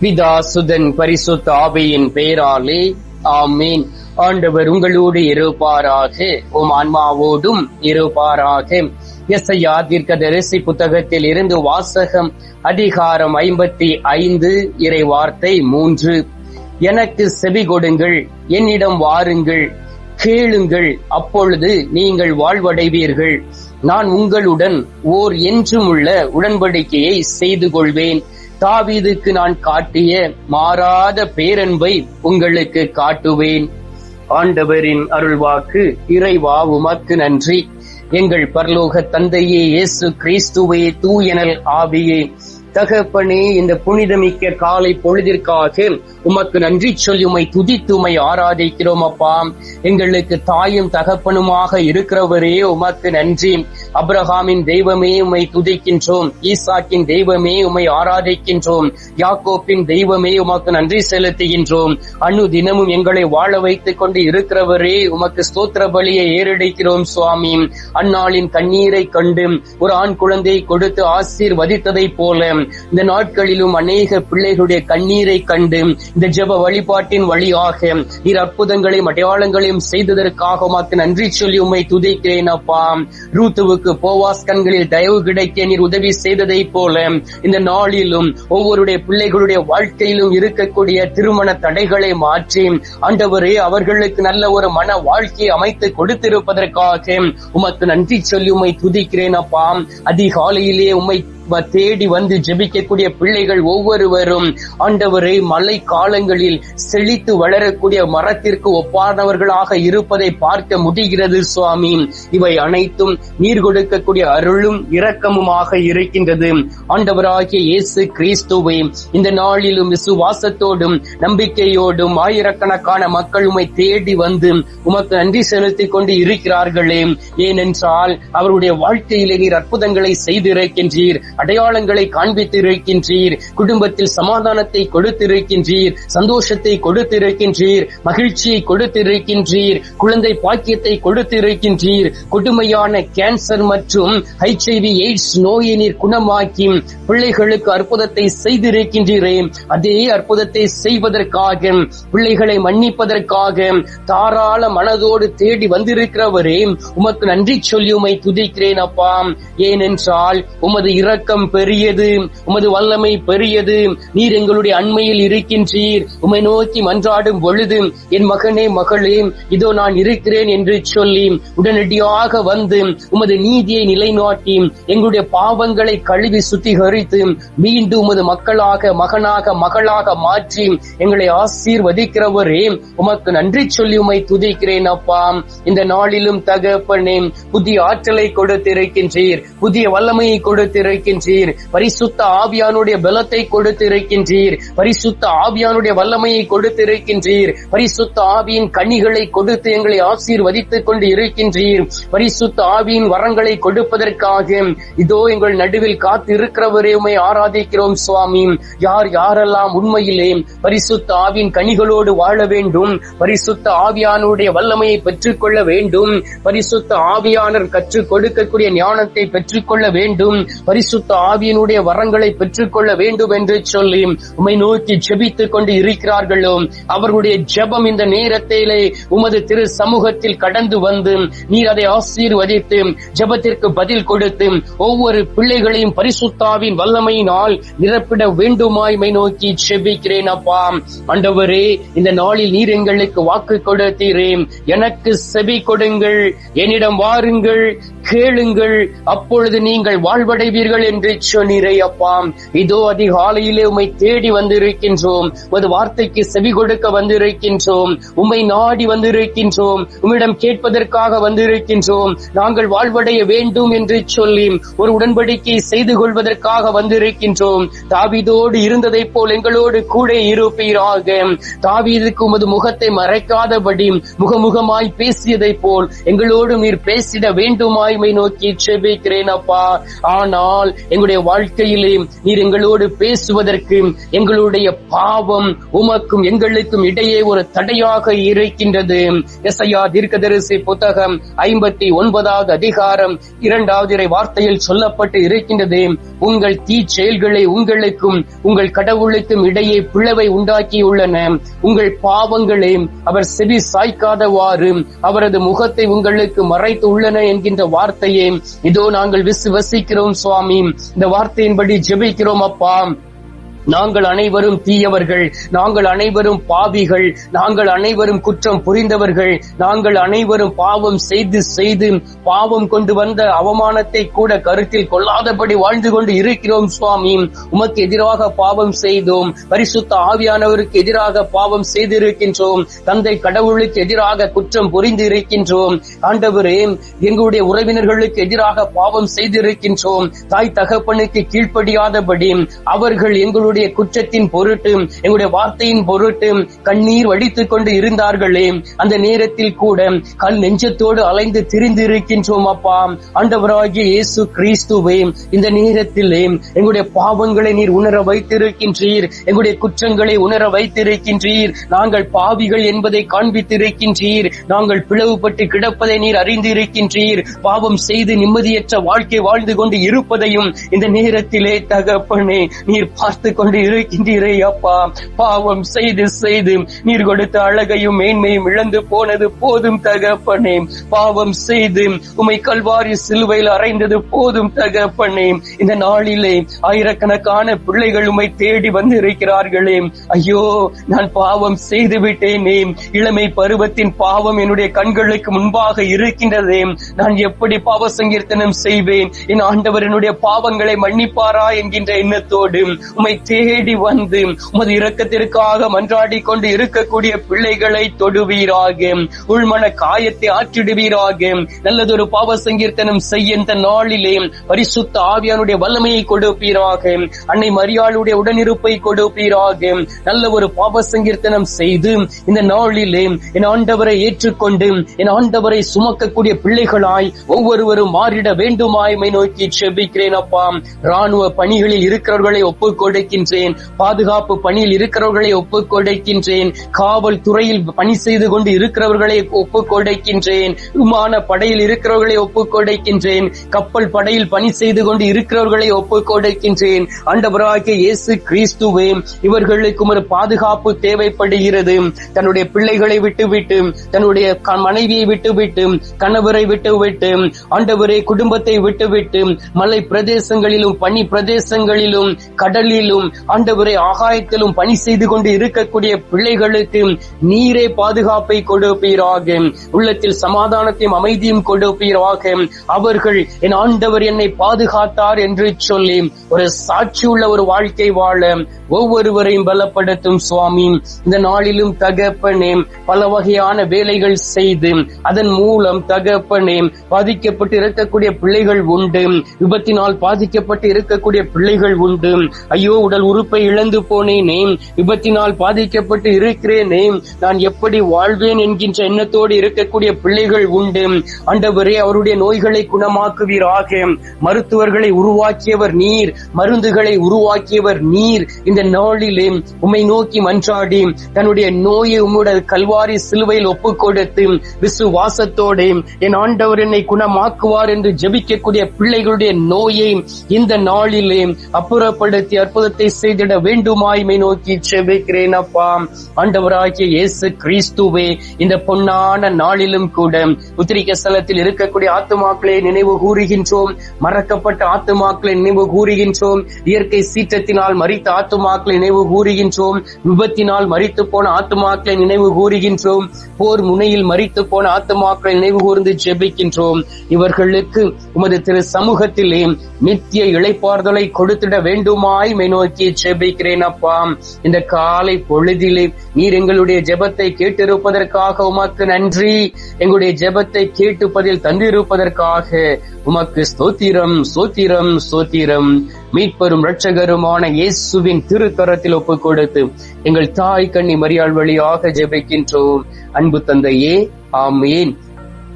பிதா சுதன் பரிசுத்த ஆவியின் பெயராலே ஆமீன். ஆண்டவர் உங்களோடு இருப்பாராக உம் ஆன்மாவோடும் இருப்பாராக. எஸ்ஐயா தீர்க்கதரிசி புத்தகத்தில் இருந்து வாசகம் அதிகாரம் ஐம்பத்தி ஐந்து இறை வார்த்தை மூன்று. எனக்கு செவி கொடுங்கள் என்னிடம் வாருங்கள் கேளுங்கள் அப்பொழுது நீங்கள் வாழ்வடைவீர்கள். நான் உங்களுடன் ஓர் என்றும் உள்ள உடன்படிக்கையை செய்து கொள்வேன் தாவீதுக்கு நான் காட்டிய மாறாத பேரன்பை உங்களுக்கு காட்டுவேன். ஆண்டவரின் அருள்வாக்கு இறைவா உமக்கு நன்றி. எங்கள் பரலோக தந்தையே இயேசு கிறிஸ்துவே தூயனல் ஆவியே. தகப்பனே இந்த புனிதமிக்க காலை பொழுதிற்காக உமக்கு நன்றி சொல்லி உமை துதித்து உமை ஆராதிக்கிறோம் அப்பா. எங்களுக்கு தாயும் தகப்பனுமாக இருக்கிறவரே உமக்கு நன்றி. அப்ரஹாமின் தெய்வமே உமை துதிக்கின்றோம். ஈசாக்கின் தெய்வமே உமை ஆராதிக்கின்றோம். யாக்கோப்பின் தெய்வமே உமக்கு நன்றி செலுத்துகின்றோம். அணு தினமும் எங்களை வாழ வைத்துக் கொண்டு இருக்கிறவரே உமக்கு ஸ்தோத்திர பலியை ஏறடைக்கிறோம் சுவாமி. அந்நாளின் கண்ணீரை கண்டு ஒரு ஆண் குழந்தையை கொடுத்து ஆசீர்வதித்ததை போல இந்த நாட்களிலும் அநேக பிள்ளைகளுடைய கண்ணீரை கண்டு இந்த ஜெப வழிபாட்டின் வழியாக நீர் அற்புதங்களையும் அடையாளங்களையும் செய்ததற்காக உமக்கு நன்றி சொல்லி உம்மை துதிக்கிறேன் அப்பா. ரூத்துவுக்கு போவாஸ் கண்களில் தயவு கிடைக்க நீர் உதவி செய்ததை போல இந்த நாளிலும் ஒவ்வொருடைய பிள்ளைகளுடைய வாழ்க்கையிலும் இருக்கக்கூடிய திருமண தடைகளை மாற்றி ஆண்டவரே அவர்களுக்கு நல்ல ஒரு மன வாழ்க்கையை அமைத்து கொடுத்திருப்பதற்காக உமக்கு நன்றி சொல்லி உம்மை துதிக்கிறேன் அப்பா. அதிகாலையிலே உம்மை தேடி வந்து ஜெபிக்கக்கூடிய பிள்ளைகள் ஒவ்வொருவரும் ஆண்டவரை மழை காலங்களில் செழித்து வளரக்கூடிய மரத்திற்கு ஒப்பானவர்களாக இருப்பதை பார்க்க முடிகிறது சுவாமி. இவை அனைத்தும் நீர் கொடுக்கக்கூடிய அருளும் இரக்கமுமாக இருக்கின்றது. ஆண்டவராகிய இயேசு கிறிஸ்துவை இந்த நாளிலும் விசுவாசத்தோடும் நம்பிக்கையோடும் ஆயிரக்கணக்கான மக்கள் உமை தேடி வந்து உமக்கு நன்றி செலுத்திக் கொண்டு இருக்கிறார்களே. ஏனென்றால் அவருடைய வாழ்க்கையிலே நீர் அற்புதங்களை செய்திருக்கின்றீர். அடையாளங்களை காண்பித்திருக்கின்றீர். குடும்பத்தில் சமாதானத்தை கொடுத்திருக்கின்றீர். சந்தோஷத்தை கொடுத்திருக்கின்றீர். மகிழ்ச்சியை கொடுத்திருக்கின்றீர். குழந்தை பாக்கியத்தை கொடுத்திருக்கின்றீர். கொடுமையான கேன்சர் மற்றும் ஹெச்ஐவி எய்ட்ஸ் நோயை நீர் குணமாக்கி பிள்ளைகளுக்கு அற்புதத்தை செய்திருக்கின்றீரே. அதே அற்புதத்தை செய்வதற்காக பிள்ளைகளை மன்னிப்பதற்காக தாராள மனதோடு தேடி வந்திருக்கிறவரே உமக்கு நன்றி சொல்லி உமை துதிக்கிறேன் அப்பா. ஏனென்றால் உமது இரக்கம் பெரியது உமது வல்லமை பெரியது. நீர் எங்களுடைய அண்மையில் இருக்கின்றீர். உமை நோக்கி மன்றாடும் பொழுது என் மகனே மகளே இதோ நான் இருக்கிறேன் என்று சொல்லி உடனடியாக வந்து உமது நீதியை நிலைநாட்டி எங்களுடைய பாவங்களை கழுவி சுத்திகரித்து மீண்டும் உமது மக்களாக மகனாக மகளாக மாற்றி எங்களை ஆசீர்வதிக்கிறவரே உமக்கு நன்றி சொல்லி உமை துதிக்கிறேன் அப்பா. இந்த நாளிலும் தகப்பனே புதிய ஆற்றலை கொடுத்திருக்கின்றீர். புதிய வல்லமையை கொடுத்திருக்கின்ற இருக்கின்றீர். பரிசுத்த ஆவியானுடைய பலத்தை கொடுத்து இருக்கின்றீர் பரிசுத்த ஆவியானுடைய வல்லமையை கொடுத்திருக்கின்றீர். பரிசுத்த ஆவியின் கனிகளை கொடுத்து எங்களை ஆசீர்வதித்துக் கொண்டு இருக்கின்றீர். பரிசுத்த ஆவியின் வரங்களை கொடுப்பதற்காக இதோ எங்கள் நடுவில் காத்து இருக்கிறவரே உமை ஆராதிக்கிறோம் சுவாமி. யார் யாரெல்லாம் உண்மையிலே பரிசுத்த ஆவியின் கனிகளோடு வாழ வேண்டும் பரிசுத்த ஆவியானுடைய வல்லமையை பெற்றுக்கொள்ள வேண்டும் பரிசுத்த ஆவியானர் கற்றுக் கொடுக்கக்கூடிய ஞானத்தை பெற்றுக்கொள்ள வேண்டும் பரிசுத்த ஆவியினுடைய வரங்களை பெற்றுக்கொள்ள வேண்டும் என்று சொல்லி உமை நோக்கி ஜெபித்துக் கொண்டு இருக்கிறார்களோ அவர்களுடைய ஜெபம் இந்த நேரத்திலே உமது திரு சமூகத்தில் கடந்து வந்து நீர் அதை ஆசீர்வதித்து ஜெபத்திற்கு பதில் கொடுத்து ஒவ்வொரு பிள்ளைகளையும் பரிசுத்தாவின் வல்லமையினால் நிரப்பிட வேண்டுமாய் மை நோக்கி ஜெபிக்கிறேன் அப்பா. ஆண்டவரே இந்த நாளில் நீர் எங்களுக்கு வாக்கு கொடுத்தீரே. எனக்கு செபி கொடுங்கள் என்னிடம் வாருங்கள் கேளுங்கள் அப்பொழுது நீங்கள் வாழ்வடைவீர்கள் என்று சொன்னீரை அப்பா. இதோ அதிகாலையிலே உம்மை தேடி வந்திருக்கின்றோம். உமது வார்த்தைக்கு செவி கொடுக்க வந்திருக்கின்றோம். உம்மை நாடி வந்திருக்கின்றோம். உம்மிடம் கேட்பதற்காக வந்திருக்கின்றோம். நாங்கள் வாழ்வடைய வேண்டும் என்று சொல்லி ஒரு உடன்படிக்கை செய்து கொள்வதற்காக வந்திருக்கின்றோம். தாவிதோடு இருந்ததைப் போல் எங்களோடு கூட இருப்பீராக. தாவீதுக்கு உமது முகத்தை மறைக்காதபடி முகமுகமாய் பேசியதைப் போல் எங்களோடு நீர் பேசிட வேண்டுமாய் வேண்டுமாய்மை நோக்கி செபிக்கிறேன் அப்பா. ஆனால் எங்களுடைய வாழ்க்கையிலே நீர் எங்களோடு பேசுவதற்கு எங்களுடைய பாவம் உமக்கும் எங்களுக்கும் இடையே ஒரு தடையாக இருக்கின்றது. எஸ்ஐயா தீர்க்கதரிசி புத்தகம் ஐம்பத்தி ஒன்பதாவது அதிகாரம் இரண்டாவது இறை வார்த்தையில் சொல்லப்பட்டு இருக்கின்றது. உங்கள் தீ செயல்களை உங்களுக்கும் உங்கள் கடவுளுக்கும் இடையே பிளவை உண்டாக்கியுள்ளன. உங்கள் பாவங்களை அவர் செவி சாய்க்காதவாறு அவரது முகத்தை உங்களுக்கு மறைத்து உள்ளன என்கின்ற வார்த்தையை இதோ நாங்கள் விசுவசிக்கிறோம் சுவாமி. இந்த வார்த்தையின்படி ஜெபிக்கிறோம் அப்பா. நாங்கள் அனைவரும் தீயவர்கள் நாங்கள் அனைவரும் பாவிகள் நாங்கள் அனைவரும் குற்றம் புரிந்தவர்கள் நாங்கள் அனைவரும் பாவம் செய்து செய்து பாவம் கொண்டு வந்த அவமானத்தை கூட கருத்தில் கொள்ளாதபடி வாழ்ந்து கொண்டு இருக்கிறோம் சுவாமி. உமக்கு எதிராக பாவம் செய்தோம். பரிசுத்த ஆவியானவருக்கு எதிராக பாவம் செய்திருக்கின்றோம். தந்தை கடவுளுக்கு எதிராக குற்றம் புரிந்து இருக்கின்றோம் ஆண்டவரே எங்களுடைய உறவினர்களுக்கு எதிராக பாவம் செய்திருக்கின்றோம். தாய் தகப்பனுக்கு கீழ்ப்படியாதபடி அவர்கள் எங்களுடைய எங்களுடைய குற்றத்தின் பொருட்டு எங்களுடைய வார்த்தையின் பொருட்டு கண்ணீர் வடித்துக் கொண்டு இருந்தார்களே. அந்த நேரத்தில் கூட கல் நெஞ்சத்தோடு அலைந்து திரிந்து இருக்கின்றோம் அப்பா. ஆண்டவராகிய இயேசு கிறிஸ்துவே இந்த நேரத்திலே எங்களுடைய பாவங்களை நீர் உணர வைத்திருக்கின்றீர். எங்களுடைய குற்றங்களை உணர வைத்திருக்கின்றீர். நாங்கள் பாவிகள் என்பதை காண்பித்திருக்கின்றீர். நாங்கள் பிளவுபட்டு கிடப்பதை நீர் அறிந்திருக்கின்றீர். பாவம் செய்து நிம்மதியற்ற வாழ்க்கை வாழ்ந்து கொண்டு இருப்பதையும் இந்த நேரத்திலே தகப்பனே நீர் பார்த்து கொண்டு இருக்கின்றீரே அப்பா. பாவம் செய்து செய்து நீர் கொடுத்த அழகையும் மேன்மையும் இழந்து போனது போதும் தகப்பனே. பாவம் செய்து உமை கல்வாரி சிலுவையில் அறைந்தது போதும் தகப்பனே. இந்த நாளிலே ஆயிரக்கணக்கான பிள்ளைகள் உமை தேடி வந்து இருக்கிறார்களே ஐயோ நான் பாவம் செய்து விட்டேனே. இளமை பருவத்தின் பாவம் என்னுடைய கண்களுக்கு முன்பாக இருக்கின்றதே. நான் எப்படி பாவ சங்கீர்த்தனம் செய்வேன்? என் ஆண்டவர் என்னுடைய பாவங்களை மன்னிப்பாரா என்கின்ற எண்ணத்தோடு உமை தேடி வந்து உமது இரக்கத்திற்காக மன்றாடி கொண்டு இருக்கக்கூடிய பிள்ளைகளை தொடுவீராக. உள்மன காயத்தை ஆற்றிடுவீராக. நல்லதொரு பாவ சங்கீர்த்தனம் செய்ய இந்த நாளிலே பரிசுத்த ஆவியானுடைய வல்லமையை கொடுப்பீராக. அன்னை மரியாளுடைய உடனிருப்பை கொடுப்பீராக. நல்ல ஒரு பாவ சங்கீர்த்தனம் செய்து இந்த நாளிலே என் ஆண்டவரை ஏற்றுக்கொண்டு என் ஆண்டவரை சுமக்கக்கூடிய பிள்ளைகளாய் ஒவ்வொருவரும் மாறிட வேண்டுமாய்மை நோக்கி செபிக்கிறேன் அப்பா. ராணுவ பணிகளில் இருக்கிறவர்களை ஒப்புக் கொடுக்கின்றேன் பாதுகாப்பு பணியில் இருக்கிறவர்களை ஒப்புக் கொடுக்கின்றேன். காவல் துறையில் பணி செய்து கொண்டு இருக்கிறவர்களை ஒப்புக்கொடுக்கின்றேன் விமான படையில் இருக்கிறவர்களை ஒப்புக்கொடுக்கின்றேன் கப்பல் படையில் பணி செய்து கொண்டு இருக்கிறவர்களை ஒப்புக் கொடுக்கின்றேன். இயேசு கிறிஸ்துவே இவர்களுக்கும் ஒரு பாதுகாப்பு தேவைப்படுகிறது. தன்னுடைய பிள்ளைகளை விட்டுவிட்டு தன்னுடைய மனைவியை விட்டுவிட்டு கணவரை விட்டுவிட்டு ஆண்டவரே குடும்பத்தை விட்டுவிட்டு மலை பிரதேசங்களிலும் பனி பிரதேசங்களிலும் கடலிலும் ஆண்டவரை ஆகாயத்திலும் பணி செய்து கொண்டு இருக்கக்கூடிய பிள்ளைகளுக்கு நீரே பாதுகாப்பை கொடுப்பீராக. உள்ளத்தில் சமாதானத்தையும் அமைதியும் கொடுப்பீராக. அவர்கள் என் ஆண்டவர் என்னை பாதுகாத்தார் என்று சொல்லி ஒரு சாட்சியுள்ள ஒரு வாழ்க்கை வாழ ஒவ்வொருவரையும் பலப்படுத்தும் சுவாமி. இந்த நாளிலும் தகப்பனே பல வகையான வேலைகள் செய்து அதன் மூலம் தகப்பனே பாதிக்கப்பட்டு இருக்கக்கூடிய பிள்ளைகள் உண்டு. விபத்தினால் பாதிக்கப்பட்டு இருக்கக்கூடிய பிள்ளைகள் உண்டு. ஐயோ உடல் உறுப்பை இழந்து போனேனே விபத்தினால் பாதிக்கப்பட்டு இருக்கிறேனே நான் எப்படி வாழ்வேன் என்கின்ற எண்ணத்தோடு இருக்கக்கூடிய பிள்ளைகள் உண்டு. ஆண்டவரே அவருடைய நோய்களை குணமாக்குவீராக. மருத்துவர்களை உருவாக்கியவர் நீர் மருந்துகளை உருவாக்கியவர் நீர். இந்த நாளிலே உம்மை நோக்கி மன்றாடி தன்னுடைய நோயை உம்முடைய கல்வாரி சிலுவையில் ஒப்புக் கொடுத்து விசுவாசத்தோடு என் ஆண்டவர் என்னை குணமாக்குவார் என்று ஜெபிக்கக்கூடிய பிள்ளைகளுடைய நோயை இந்த நாளிலே அப்புறப்படுத்தி அற்புதத்தை செய்திட வேண்டுமாய்மை நோக்கி செபிக்கிறேன் அப்பா. ஆண்டவராகிய இயேசு கிறிஸ்துவே இந்த பொன்னான நாளிலும் கூட உத்திரிக்க ஸ்தலத்தில் இருக்கக்கூடிய ஆத்துமாக்களை நினைவு கூறுகின்றோம். மறக்கப்பட்ட ஆத்துமாக்களை நினைவு கூறுகின்றோம். இயற்கை சீற்றத்தினால் மறித்த ஆத்துமாக்களை நினைவு கூறுகின்றோம். விபத்தினால் மறித்து போன ஆத்துமாக்களை நினைவு கூறுகின்றோம். போர் முனையில் மறித்து போன ஆத்துமாக்களை நினைவு கூர்ந்து ஜெபிக்கின்றோம். இவர்களுக்கு உமது திரு சமூகத்திலே நித்திய இழைப்பார்தலை கொடுத்திட வேண்டுமாய் மெனோக்கி நோக்கி ஜெபிக்கிறேன் அப்பா இந்த காலை பொழுதிலே நீர் எங்களுடைய ஜெபத்தை கேட்டிருப்பதற்காக உமக்கு நன்றி. எங்களுடைய ஜெபத்தை கேட்டு பதில் தந்திருப்பதற்காக உமக்கு ஸ்தோத்திரம் சோத்திரம் சோத்திரம் மீட்பெரும் ரட்சகருமான இயேசுவின் திருக்கரத்தில் ஒப்பு கொடுத்து எங்கள் தாய் கண்ணி மரியாள் வழியாக ஜெபிக்கின்றோம். அன்பு தந்தையே ஆமேன்.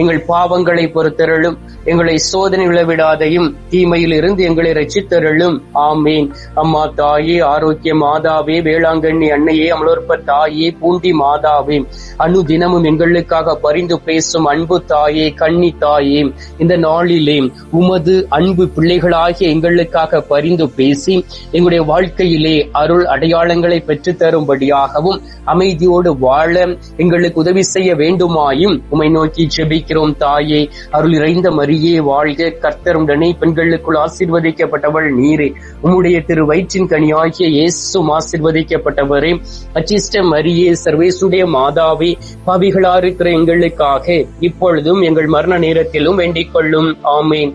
எங்கள் பாவங்களை பொறுத்தருளும் எங்களை சோதனை விழவிடாதையும் தீமையில் இருந்து எங்களை ரச்சித்தருளும் ஆமீன். அம்மா தாயே ஆரோக்கிய மாதாவே வேளாங்கண்ணி அன்னையே அமலோற்ப தாயே பூண்டி மாதாவே. அனு தினமும் எங்களுக்காக பரிந்து பேசும் அன்பு தாயே கண்ணி தாயே. இந்த நாளிலே உமது அன்பு பிள்ளைகளாகிய எங்களுக்காக பரிந்து பேசி எங்களுடைய வாழ்க்கையிலே அருள் அடையாளங்களை பெற்று தரும்படியாகவும் அமைதியோடு வாழ எங்களுக்கு உதவி செய்ய வேண்டுமாயும் உமை நோக்கி ஜெபிக்கிறோம் தாயே. அருள் இறைந்த மரியே வாழ்க. கர்த்தருடனே பெண்களுக்குள் ஆசீர்வதிக்கப்பட்டவள் நீரே. உம்முடைய திரு வயிற்றின் கனி ஆகிய இயேசும் ஆசீர்வதிக்கப்பட்டவரே. அச்சிஷ்ட மரியே சர்வேசுடைய மாதாவே பாவிகளா இருக்கிற எங்களுக்காக இப்பொழுதும் எங்கள் மரண நேரத்திலும் வேண்டிக் கொள்ளும். ஆமேன்.